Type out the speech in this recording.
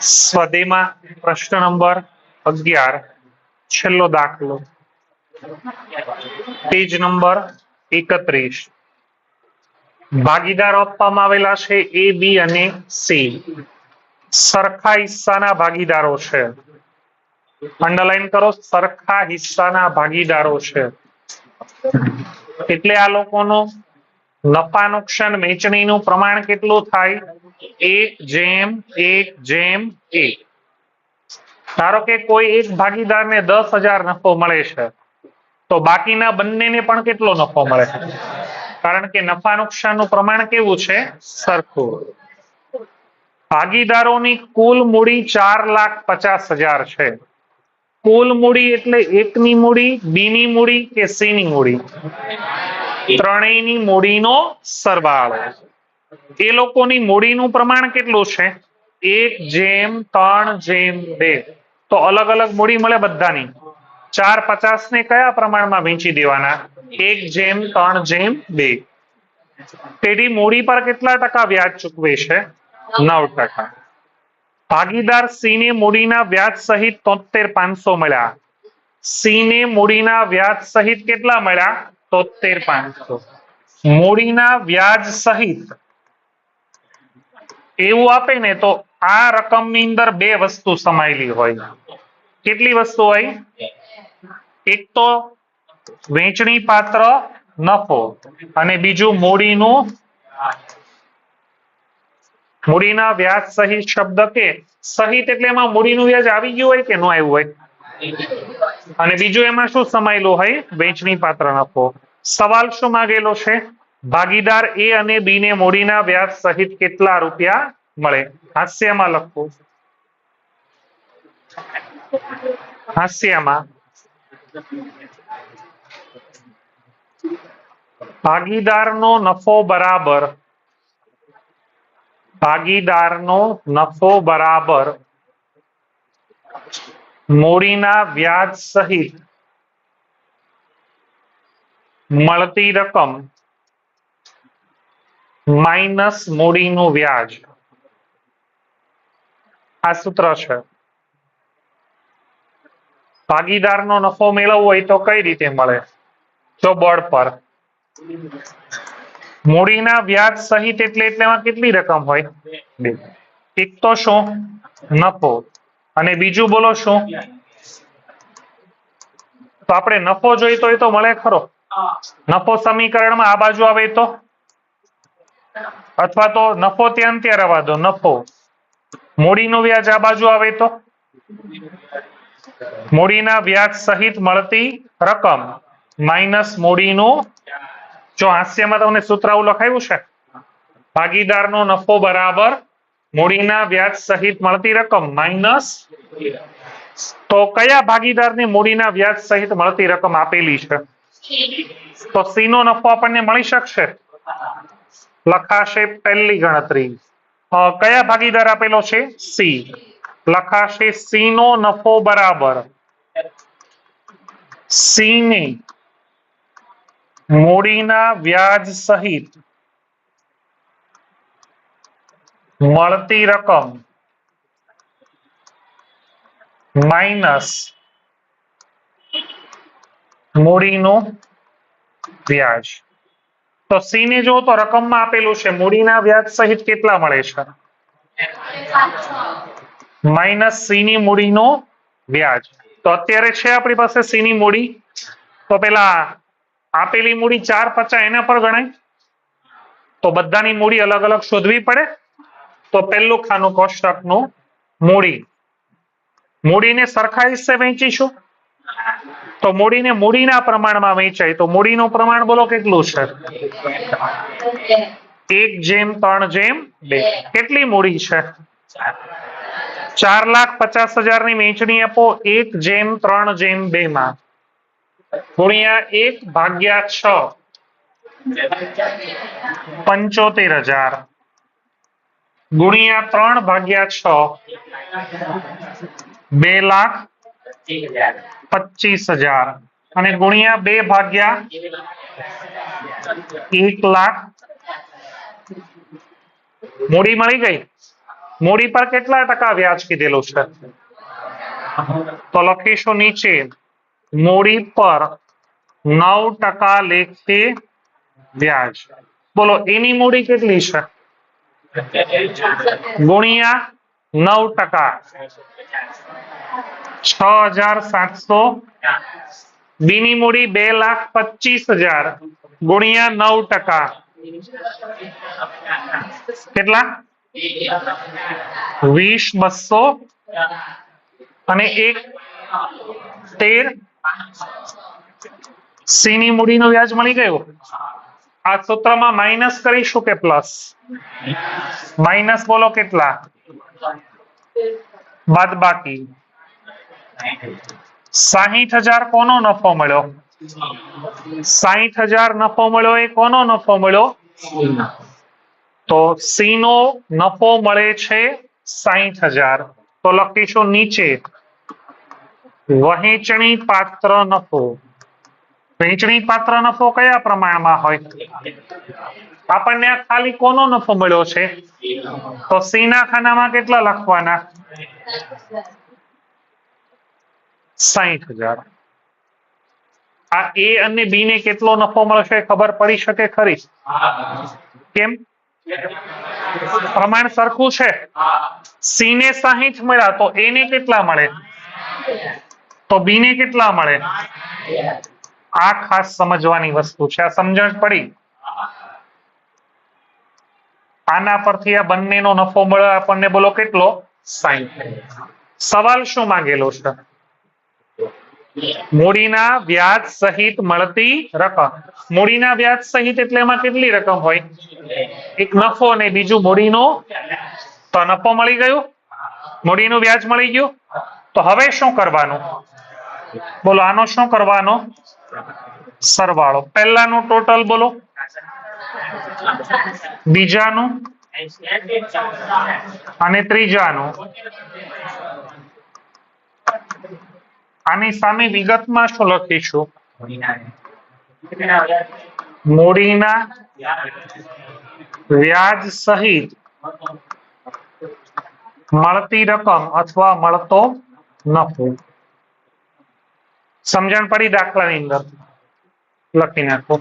સ્વદેમાં પ્રશ્ન નંબર અગિયાર, છેલ્લો દાખલો. પેજ નંબર એકત્રીસ. ભાગીદારો આપવામાં આવેલા છે એ, બી અને સી. સરખા હિસ્સાના ભાગીદારો છે. અંડરલાઈન કરો, સરખા હિસ્સાના ભાગીદારો છે. એટલે આ લોકોનો નફા નુકસાન વેચણીનું પ્રમાણ કેટલું થાય? એક જેમ એક જેમ એક ધારો કે કોઈ એક ભાગીદારને દસ હજાર નફો મળે છે તો બાકીના બંનેને પણ કેટલો નફો મળે? છે કારણ કે નફા નુકસાનનું પ્રમાણ કેવું છે? સરખું. ભાગીદારોની કુલ મૂડી ચાર લાખ પચાસ હજાર છે. કુલ મૂડી એટલે એકની મૂડી બીની મૂડી કે સીની મૂડી? ત્રણેયની મૂડીનો સરવાળો. એ લોકોની મૂડીનું પ્રમાણ કેટલું છે? એક જેમ, ત્રણ જેમ, બે. તો અલગ અલગ મૂડી મળે બધાની. ચાર પચાસ ને કયા પ્રમાણમાં વેચી દેવાના? એક જેમ, ત્રણ જેમ, બે. પેઢી મૂડી પર કેટલા ટકા વ્યાજ ચૂકવે છે? નવ ટકા. ભાગીદાર સી ને મૂડીના વ્યાજ સહિત તોતેર પાંચસો મળ્યા. સી ને મૂડીના વ્યાજ સહિત કેટલા મળ્યા? તોતેર પાંચસો. મૂડીના વ્યાજ સહિત એવું આપે ને તો આ રકમની અંદર બે વસ્તુ સમાયેલી હોય. કેટલી વસ્તુ હોય? એક તો વેચણી પાત્ર નફો અને બીજું મૂડીનું મૂડીના વ્યાજ સહિત શબ્દ કે સહિત એટલે એમાં મૂડીનું વ્યાજ આવી ગયું હોય કે ન આવ્યું હોય? અને બીજું એમાં શું સમાયેલું હોય? વેચણી પાત્ર નફો. સવાલ શું માંગેલો છે? ભાગીદાર એ અને બી ને મૂડીના વ્યાજ સહિત કેટલા રૂપિયા મળે? હાસ્યમાં લખવું હાસ્યમાં. ભાગીદારનો નફો બરાબર. ભાગીદારનો નફો બરાબર. મૂડીના વ્યાજ સહિત મળતી રકમ માઇનસ મૂડીનું વ્યાજ. આ સૂત્ર છે. ભાગીદારનો નફો મેળવવો હોય તો કઈ રીતે મળે? જો બોર્ડ પર. મૂડીના વ્યાજ સહિત એટલે એટલે એમાં કેટલી રકમ હોય? એક તો શું? નફો. અને બીજું બોલો શું? તો આપણે નફો જોઈતો હોય તો મળે ખરો? નફો સમીકરણમાં આ બાજુ આવે તો? અથવા તો નફો ત્યાં ત્યાં રહેવા દો નફો. મૂડીનું વ્યાજ આ બાજુ આવે તો? મૂડીના વ્યાજ સહિત મળતી રકમ માઇનસ મૂડીનું જો હાસ્યમાં તમને સૂત્ર આવું લખાયું છે? ભાગીદારનો નફો બરાબર મૂડીના વ્યાજ સહિત મળતી રકમ માઇનસ તો કયા ભાગીદારને મૂડીના વ્યાજ સહિત મળતી રકમ આપેલી છે? તો સી નો નફો આપણને મળી શકશે? લખાશે પહેલી ગણતરી. અ, કયા ભાગીદાર આપેલો છે? સી. લખાશે સી નો નફો બરાબર. સી ની મૂડીના વ્યાજ સહિત મળતી રકમ માઇનસ મૂડીનું વ્યાજ. તો સી ને જો તો રકમમાં આપેલું છે, મૂડીના વ્યાજ સહિત કેટલા મળે છે? માઇનસ સી ની નો વ્યાજ. તો અત્યારે છે આપણી પાસે સી ની મૂડી? તો પેલા આપેલી મૂડી ચાર પચાસ એના પર ગણાય. તો બધાની મૂડી અલગ અલગ શોધવી પડે. તો પહેલું ખાનું કોષ્ટકનું મૂડી. મૂડીને સરખા વેચીશું તો મૂડીને મૂડીના પ્રમાણમાં વેચાય. તો મૂડીનું પ્રમાણ બોલો કેટલું છે? એક જેમ, ત્રણ જેમ, બે. કેટલી મૂડી છે? ચાર લાખ પચાસ હજારની વેચણી આપો. એક જેમ, ત્રણ જેમ બે માં ગુણ્યા એક ભાગ્યા છ. પંચોતેર હજાર. ગુણ્યા ત્રણ ભાગ્યા છ. બે લાખ પચીસ હજાર અને ગુણ્યા બે ભાગ્યા એક લાખ મૂડી મળી ગઈ મૂડી પર કેટલા ટકા વ્યાજ કીધેલું છે તો લખીશું નીચે મૂડી પર નવ ટકા લેખે વ્યાજ બોલો એની મૂડી કેટલી છે ગુણ્યા નવ ટકા. છ હજાર સાતસો. બીની મૂડી બે લાખ પચીસ હજાર. ગુણ્યા નવ ટકા. કેટલા? વીસ બસો. અને એક તેર. સી ની મૂડીનું વ્યાજ મળી ગયું? આ સૂત્રમાં માઇનસ કરીશું કે પ્લસ માઇનસ બોલો કેટલા? બાદ બાકી. સાહીઠ હજાર કોનો નફો મળ્યો? સાહીઠ હજાર નફો મળ્યો એ કોનો નફો મળ્યો? તો સી નો નફો મળે છે સાહીઠ હજાર. તો લખીશું નીચે. વહેંચણી પાત્ર નફો. વહેંચણી પાત્ર નફો કયા પ્રમાણમાં હોય? આપણને ખાલી કોનો નફો મળ્યો છે? તો સી ના ખાનામાં કેટલા લખવાના? સાહીઠ હજાર. આ એ અને બી ને કેટલો નફો મળશે ખબર પડી શકે ખરી? કેમ? પ્રમાણ સરખું છે? સી ને સાહીઠ મળ્યા તો એ ને કેટલા મળે? તો બી ને કેટલા મળે? આ ખાસ સમજવાની વસ્તુ છે. આ સમજણ પડી. આના પરથી આ બંનેનો નફો મળે આપણને બોલો કેટલો? સાહીઠ સવાલ શું માંગેલો છે? મૂડીના વ્યાજ સહિત મળતી રકમ. મૂડીના વ્યાજ સહિત એટલે એમાં કેટલી રકમ હોય? એક નફો અને બીજું મૂડીનો? તો નફો મળી ગયો? મૂડીનું વ્યાજ મળી ગયું? તો હવે શું કરવાનું? બોલો, આનો શું કરવાનો? સરવાળો. પહેલાનું ટોટલ બોલો. બીજાનું. અને ત્રીજાનું. આની સામે વિગતમાં શું લખીશું? મૂડીના વ્યાજ સહિત મળતી રકમ અથવા મળતો નફો. સમજણ પડી દાખલાની અંદર. લખી નાખો.